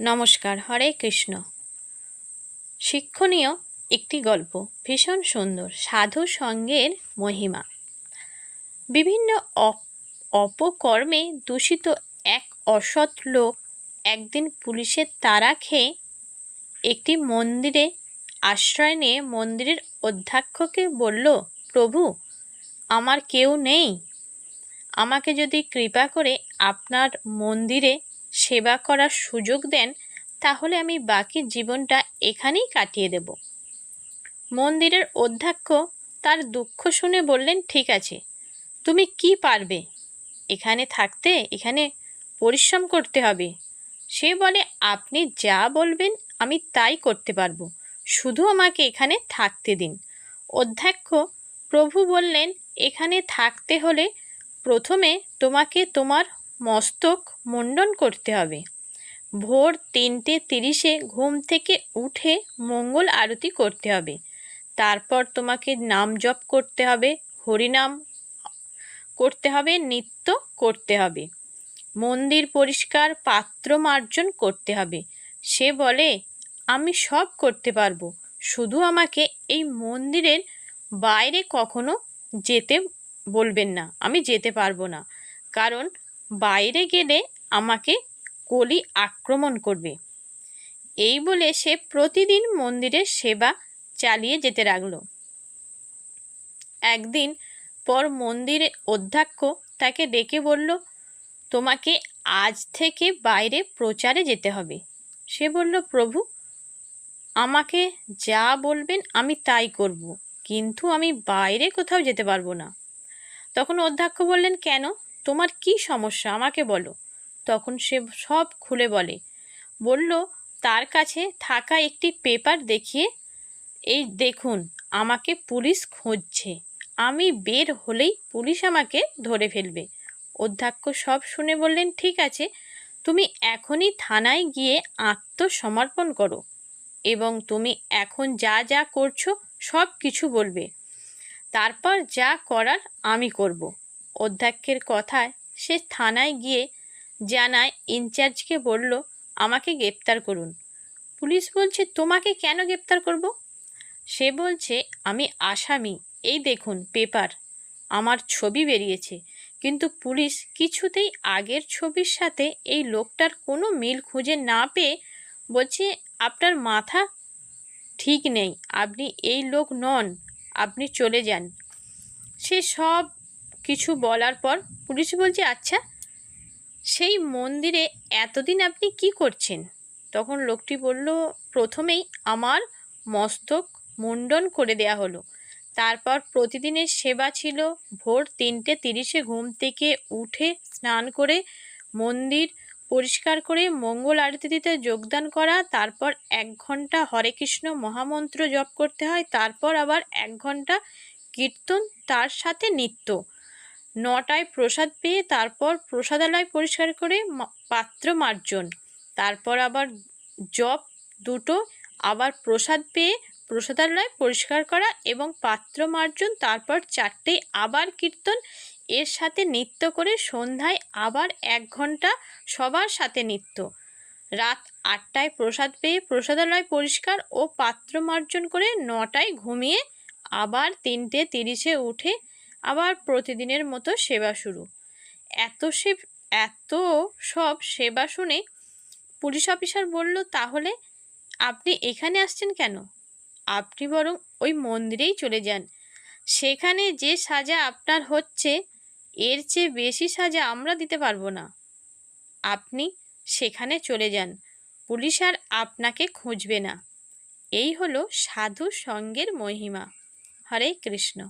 নমস্কার, হরে কৃষ্ণ। শিক্ষণীয় একটি গল্প, ভীষণ সুন্দর, সাধু সঙ্গের মহিমা। বিভিন্ন অপ- অপকর্মে দূষিত এক অসৎ লোক একদিন পুলিশের তারা খেয়ে একটি মন্দিরে আশ্রয় নিয়ে মন্দিরের অধ্যক্ষকে বলল, প্রভু, আমার কেউ নেই। আমাকে যদি কৃপা করে আপনার মন্দিরে সেবা করার সুযোগ দেন, তাহলে আমি বাকি জীবনটা এখানেই কাটিয়ে দেব। মন্দিরের অধ্যক্ষ তার দুঃখ শুনে বললেন, ঠিক আছে, তুমি কি পারবে? এখানে থাকতে, এখানে পরিশ্রম করতে হবে। সে বলে, আপনি যা বলবেন, আমি তাই করতে পারব। শুধু আমাকে এখানে থাকতে দিন। অধ্যক্ষ প্রভু বললেন, এখানে থাকতে হলে প্রথমে তোমাকে তোমার মস্তক মুন্ডন করতে হবে। ভোর তিনটে তিরিশে ঘুম থেকে উঠে মঙ্গল আরতি করতে হবে। তারপর তোমাকে নাম জপ করতে হবে, হরিনাম করতে হবে, নিত্য করতে হবে। মন্দির পরিষ্কার, পাত্র মার্জন করতে হবে। সে বলে, আমি সব করতে পারব। শুধু আমাকে এই মন্দিরের বাইরে কখনো যেতে বলবেন না। আমি যেতে পারব না। কারণ বাইরে গেলে আমাকে কলি আক্রমণ করবে। এই বলে সে প্রতিদিন মন্দিরের সেবা চালিয়ে যেতে লাগল। একদিন পর মন্দিরে অধ্যক্ষ তাকে ডেকে বলল, তোমাকে আজ থেকে বাইরে প্রচারে যেতে হবে। সে বলল, প্রভু, আমাকে যা বলবেন আমি তাই করব, কিন্তু আমি বাইরে কোথাও যেতে পারব না। তখন অধ্যক্ষ বললেন, কেন? তোমার কি সমস্যা? আমাকে বলো। তখন সে সব খুলে বলে। বলল, তার কাছে থাকা একটি পেপার দেখিয়ে, এই দেখুন, আমাকে পুলিশ খুঁজছে। আমি বের হলেই পুলিশ আমাকে ধরে ফেলবে। অধ্যক্ষ সব শুনে বললেন, ঠিক আছে, তুমি এখনই থানায় গিয়ে আত্মসমর্পণ করো এবং তুমি এখন যা যা করছ সব কিছু বলবে। তারপর যা করার আমি করব। অধ্যক্ষের কথায় সে থানায় গিয়ে জানায়, ইনচার্জকে বলল, আমাকে গ্রেপ্তার করুন। পুলিশ বলছে, তোমাকে কেন গ্রেপ্তার করব? সে বলছে, আমি আসামি। এই দেখুন, পেপার। আমার ছবি বেরিয়েছে। কিন্তু পুলিশ কিছুতেই আগের ছবির সাথে এই লোকটার কোনো মিল খুঁজে না পেয়ে বলছে, আপনার মাথা ঠিক নেই। আপনি এই লোক নন। আপনি চলে যান। সে সব কিছু বলার পর পুলিশ বলছে আচ্ছা সেই মন্দিরে এতদিন আপনি কি করছেন? তখন লোকটি বলল, প্রথমেই আমার মস্তক মুন্ডন করে দেয়া হলো। তারপর প্রতিদিনের সেবা ছিল। ভোর তিনটে তিরিশে ঘুম থেকে উঠে স্নান করে মন্দির পরিষ্কার করে মঙ্গল আরতিতে যোগদান করা। তারপর এক ঘণ্টা হরে কৃষ্ণ মহামন্ত্র জপ করতে হয়। তারপর আবার এক ঘণ্টা কীর্তন, তার সাথে নিত্য। নটায় প্রসাদ পেয়ে তারপর প্রসাদালয় পরিষ্কার করে পাত্র মার্জন। তারপর আবার জপ, দুটো, আবার প্রসাদ পেয়ে প্রসাদালয় পরিষ্কার করা এবং পাত্র মার্জন তারপর চারটে আবার কীর্তন, এর সাথে নৃত্য করে সন্ধ্যায় আবার এক ঘণ্টা সবার সাথে নৃত্য। রাত আটটায় প্রসাদ পেয়ে প্রসাদালয় পরিষ্কার ও পাত্র মার্জন করে নটায় ঘুমিয়ে আবার তিনটে তিরিশে উঠে আবার প্রতিদিনের মতো সেবা শুরু। এত সে এত সব সেবা শুনে পুলিশ অফিসার বলল, তাহলে আপনি এখানে আসছেন কেন? আপনি বরং ওই মন্দিরেই চলে যান। সেখানে যে সাজা আপনার হচ্ছে, এর চেয়ে বেশি সাজা আমরা দিতে পারব না। আপনি সেখানে চলে যান। পুলিশ আর আপনাকে খুঁজবে না। এই হলো সাধু সঙ্গের মহিমা। হরে কৃষ্ণ।